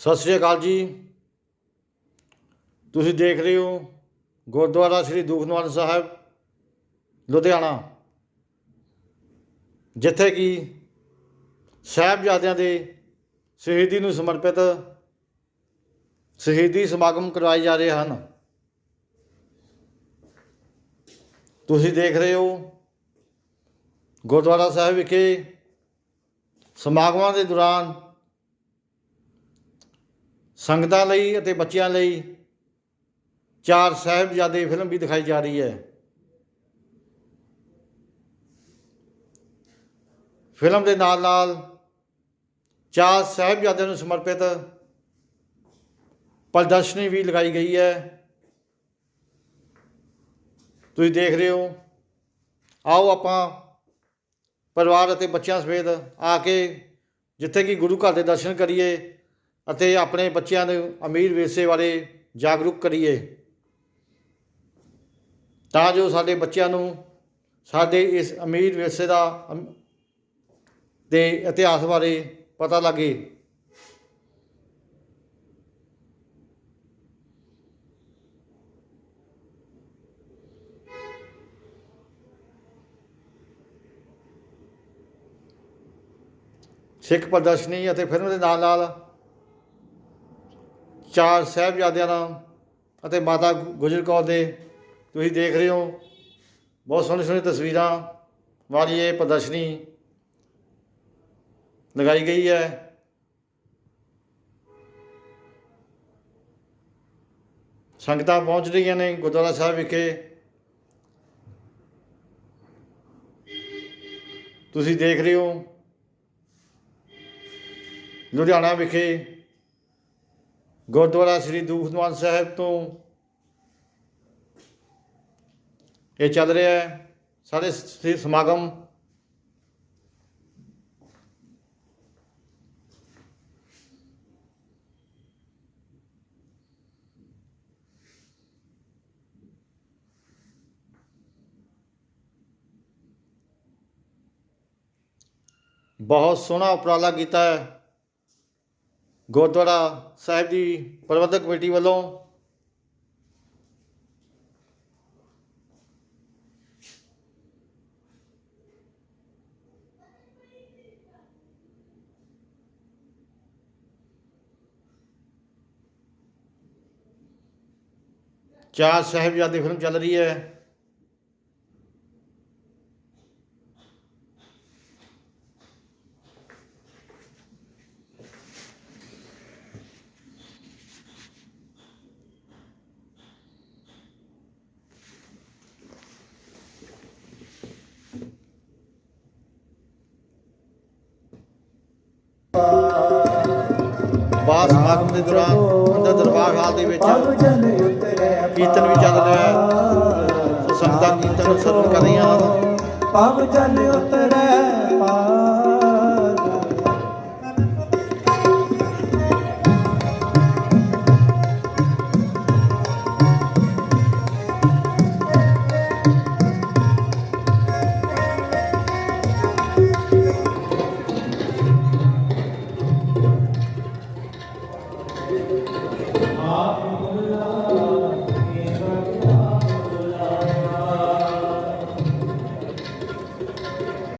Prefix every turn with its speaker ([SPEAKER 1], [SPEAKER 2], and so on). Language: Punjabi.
[SPEAKER 1] ਸਤਿ ਸ੍ਰੀ ਅਕਾਲ ਜੀ। ਤੁਸੀਂ ਦੇਖ ਰਹੇ ਹੋ ਗੁਰਦੁਆਰਾ ਸ੍ਰੀ ਦੂਖਨਿਵਾਰਨ ਸਾਹਿਬ, ਲੁਧਿਆਣਾ। ਜਿੱਥੇ ਕਿ ਸਾਹਿਬਜ਼ਾਦਿਆਂ ਦੇ ਸ਼ਹੀਦੀ ਨੂੰ ਸਮਰਪਿਤ ਸ਼ਹੀਦੀ ਸਮਾਗਮ ਕਰਵਾਏ ਜਾ ਰਹੇ ਹਨ। ਤੁਸੀਂ ਦੇਖ ਰਹੇ ਹੋ ਗੁਰਦੁਆਰਾ ਸਾਹਿਬ ਵਿਖੇ ਸਮਾਗਮਾਂ ਦੇ ਦੌਰਾਨ ਸੰਗਤਾਂ ਲਈ ਅਤੇ ਬੱਚਿਆਂ ਲਈ ਚਾਰ ਸਾਹਿਬਜ਼ਾਦੇ ਫਿਲਮ ਵੀ ਦਿਖਾਈ ਜਾ ਰਹੀ ਹੈ। ਫਿਲਮ ਦੇ ਨਾਲ ਨਾਲ ਚਾਰ ਸਾਹਿਬਜ਼ਾਦਿਆਂ ਨੂੰ ਸਮਰਪਿਤ ਪ੍ਰਦਰਸ਼ਨੀ ਵੀ ਲਗਾਈ ਗਈ ਹੈ। ਤੁਸੀਂ ਦੇਖ ਰਹੇ ਹੋ। ਆਓ ਆਪਾਂ ਪਰਿਵਾਰ ਅਤੇ ਬੱਚਿਆਂ ਸਮੇਤ ਆ ਕੇ ਜਿੱਥੇ ਕਿ ਗੁਰੂ ਘਰ ਦੇ ਦਰਸ਼ਨ ਕਰੀਏ। ਅਤੇ ਆਪਣੇ ਬੱਚਿਆਂ ਨੂੰ ਅਮੀਰ ਵਿਰਸੇ ਬਾਰੇ ਜਾਗਰੂਕ ਕਰੀਏ। ਤਾਂ ਜੋ ਸਾਡੇ ਬੱਚਿਆਂ ਨੂੰ ਸਾਡੇ ਇਸ ਅਮੀਰ ਵਿਰਸੇ ਦਾ ਅਮ- ਦੇ ਇਤਿਹਾਸ ਬਾਰੇ ਪਤਾ ਲੱਗੇ। ਸਿੱਖ ਪ੍ਰਦਰਸ਼ਨੀ ਅਤੇ ਫਿਲਮ ਦੇ ਨਾਲ ਨਾਲ ਚਾਰ ਸਾਹਿਬਜ਼ਾਦਿਆਂ ਦਾ ਅਤੇ ਮਾਤਾ ਗੁਜਰ ਕੌਰ ਦੇ। ਤੁਸੀਂ ਦੇਖ ਰਹੇ ਹੋ, ਬਹੁਤ ਸੋਹਣੀ ਸੋਹਣੀ ਤਸਵੀਰਾਂ ਵਾਲੀ ਇਹ ਪ੍ਰਦਰਸ਼ਨੀ ਲਗਾਈ ਗਈ ਹੈ। ਸੰਗਤਾਂ ਪਹੁੰਚ ਰਹੀਆਂ ਨੇ ਗੁਰਦੁਆਰਾ ਸਾਹਿਬ ਵਿਖੇ। ਤੁਸੀਂ ਦੇਖ ਰਹੇ ਹੋ, ਲੁਧਿਆਣਾ ਵਿਖੇ ਗੁਰਦੁਆਰਾ ਸ੍ਰੀ ਦੂਖਨਿਵਾਰਨ ਸਾਹਿਬ ਤੋਂ ਇਹ ਚੱਲ ਰਿਹਾ ਹੈ ਸਾਰੇ ਸ- ਸਮਾਗਮ। ਬਹੁਤ ਸੋਹਣਾ ਉਪਰਾਲਾ ਕੀਤਾ ਹੈ। ਗੁਰਦੁਆਰਾ ਸਾਹਿਬ ਦੀ ਪ੍ਰਬੰਧਕ ਕਮੇਟੀ ਵੱਲੋਂ ਚਾਰ ਸਾਹਿਬਜ਼ਾਦੇ ਫਿਲਮ ਚੱਲ ਰਹੀ ਹੈ। ਬਾਅਦ ਸਮਾਗਮ ਦੇ ਦੌਰਾਨ ਅੰਦਰ ਦਰਬਾਰ ਹਾਲ ਦੇ ਵਿੱਚ ਕੀਰਤਨ ਵੀ ਚੱਲ ਰਿਹਾ ਹੈ। ਸੰਗਤਾਂ ਕੀਰਤਨ ਨੂੰ ਸਰਵਣ ਕਰ ਰਹੀਆਂ ਹਨ।
[SPEAKER 2] ਪਵ ਜਲ ਉਤਰੇ